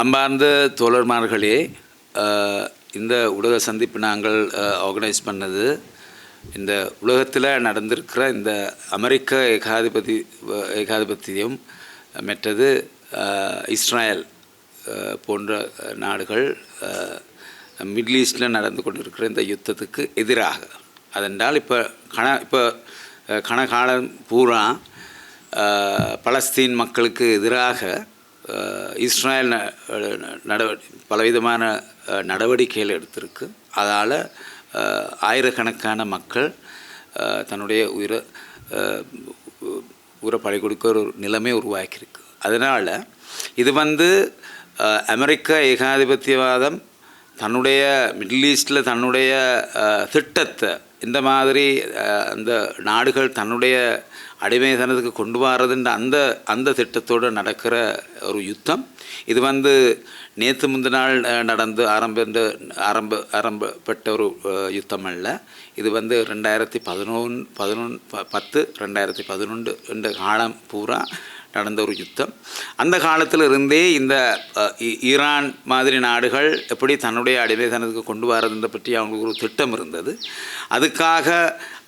அம்பார்ந்த தோழர்மார்களே இந்த உலக சந்திப்பு நாங்கள் ஆர்கனைஸ் பண்ணது இந்த உலகத்தில் நடந்திருக்கிற இந்த அமெரிக்க ஏகாதிபதி ஏகாதிபத்தியம் மற்றது இஸ்ரேல் இஸ்ராயல் போன்ற நாடுகள் மிடில் ஈஸ்டில் நடந்து கொண்டிருக்கிற இந்த யுத்தத்துக்கு எதிராக. அதென்றால் இப்போ கண இப்போ கணகாலம் பூரா பலஸ்தீன் மக்களுக்கு எதிராக இஸ்ரேல் இஸ்ராயல் ந- பலவிதமான நடவடிக்கைகள் எடுத்திருக்கு. அதால் ஆயிரக்கணக்கான மக்கள் தன்னுடைய உயிரை உயிரை பழி கொடுக்க ஒரு நிலைமை உருவாக்கியிருக்கு. அதனால் இது வந்து அமெரிக்க ஏகாதிபத்தியவாதம் தன்னுடைய மிடில் ஈஸ்டில் தன்னுடைய திட்டத்தை இந்த மாதிரி அந்த நாடுகள் தன்னுடைய அடிமைதனத்துக்கு கொண்டு வர்றதுன்ற அந்த அந்த திட்டத்தோடு நடக்கிற ஒரு யுத்தம். இது வந்து நேற்று முந்தின நாள் நடந்து ஆரம்ப ஆரம்ப ஆரம்பப்பட்ட ஒரு யுத்தம் அல்ல. இது வந்து ரெண்டாயிரத்தி பதினொன்று பதினொன்று ப பத்து ரெண்டாயிரத்தி பதினொன்று என்ற காலம் பூரா நடந்த ஒரு யுத்தம். அந்த காலத்தில் இருந்தே இந்த ஈரான் மாதிரி நாடுகள் எப்படி தன்னுடைய அடிமைத்தனத்துக்கு கொண்டு வரதுன்ற பற்றி அவங்களுக்கு ஒரு திட்டம் இருந்தது. அதுக்காக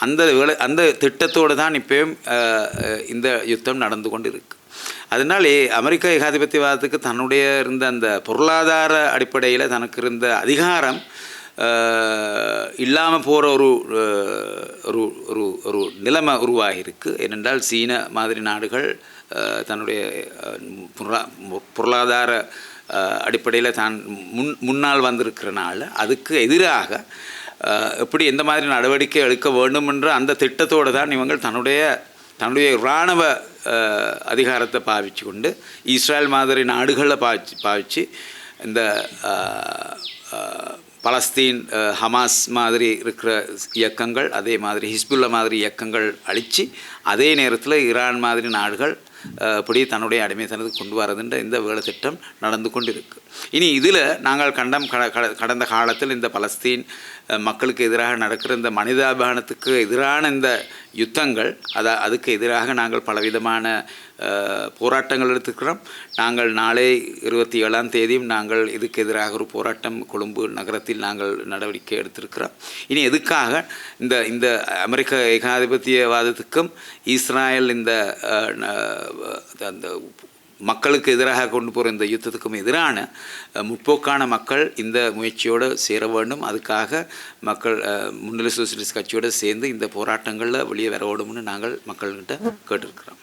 அந்த விளை அந்த திட்டத்தோடு தான் இப்போயும் இந்த யுத்தம் நடந்து கொண்டு இருக்குது அதனால் அமெரிக்க ஏகாதிபத்தியவாதத்துக்கு தன்னுடைய இருந்த அந்த பொருளாதார அடிப்படையில் தனக்கு இருந்த அதிகாரம் இல்லாமல் போகிற ஒரு ஒரு ஒரு ஒரு நிலைமை உருவாகியிருக்கு. ஏனென்றால் சீன மாதிரி நாடுகள் தன்னுடைய பொருளாதார அடிப்படையில் தான் முன் முன்னால் வந்திருக்கிறனால அதுக்கு எதிராக எப்படி எந்த மாதிரி நடவடிக்கை எடுக்க வேண்டும் என்ற அந்த திட்டத்தோடு தான் இவங்கள் தன்னுடைய தன்னுடைய இராணுவ அதிகாரத்தை பாவிச்சு கொண்டு இஸ்ரேல் மாதிரி நாடுகளை பாவிச்சு பாவிச்சு இந்த பலஸ்தீன் ஹமாஸ் மாதிரி இருக்கிற இயக்கங்கள் அதே மாதிரி ஹிஸ்புல்லா மாதிரி இயக்கங்கள் அழித்து அதே நேரத்தில் ஈரான் மாதிரி நாடுகள் இப்படி தன்னுடைய அடிமைத்தனத்துக்கு கொண்டு வரதுன்ற இந்த வேலை திட்டம் நடந்து கொண்டிருக்கு. இனி இதில் நாங்கள் கண்டம் கட- கட- கடந்த காலத்தில் இந்த பலஸ்தீன் மக்களுக்கு எதிராக நடக்கிற இந்த மனிதாபிமானத்துக்கு எதிரான இந்த யுத்தங்கள் அத அதுக்கு எதிராக நாங்கள் பலவிதமான போராட்டங்கள் எடுத்துக்கிறோம் நாங்கள் நாளை இருபத்தி ஏழாம் தேதியும் நாங்கள் இதுக்கு எதிராக ஒரு போராட்டம் கொழும்பு நகரத்தில் நாங்கள் நடவடிக்கை எடுத்திருக்கிறோம். இனி எதுக்காக இந்த இந்த அமெரிக்க ஏகாதிபத்தியவாதத்துக்கும் இஸ்ராயல் இந்த அந்த மக்களுக்கு எதிராக கொண்டு போகிற இந்த யுத்தத்துக்கும் எதிரான முற்போக்கான மக்கள் இந்த முயற்சியோடு சேர வேண்டும். அதுக்காக மக்கள் முன்னிலை சோசியலிஸ்ட் கட்சியோடு சேர்ந்து இந்த போராட்டங்களில் வெளியே வர வேண்டும்னு நாங்கள் மக்கள்கிட்ட கேட்டிருக்கிறோம்.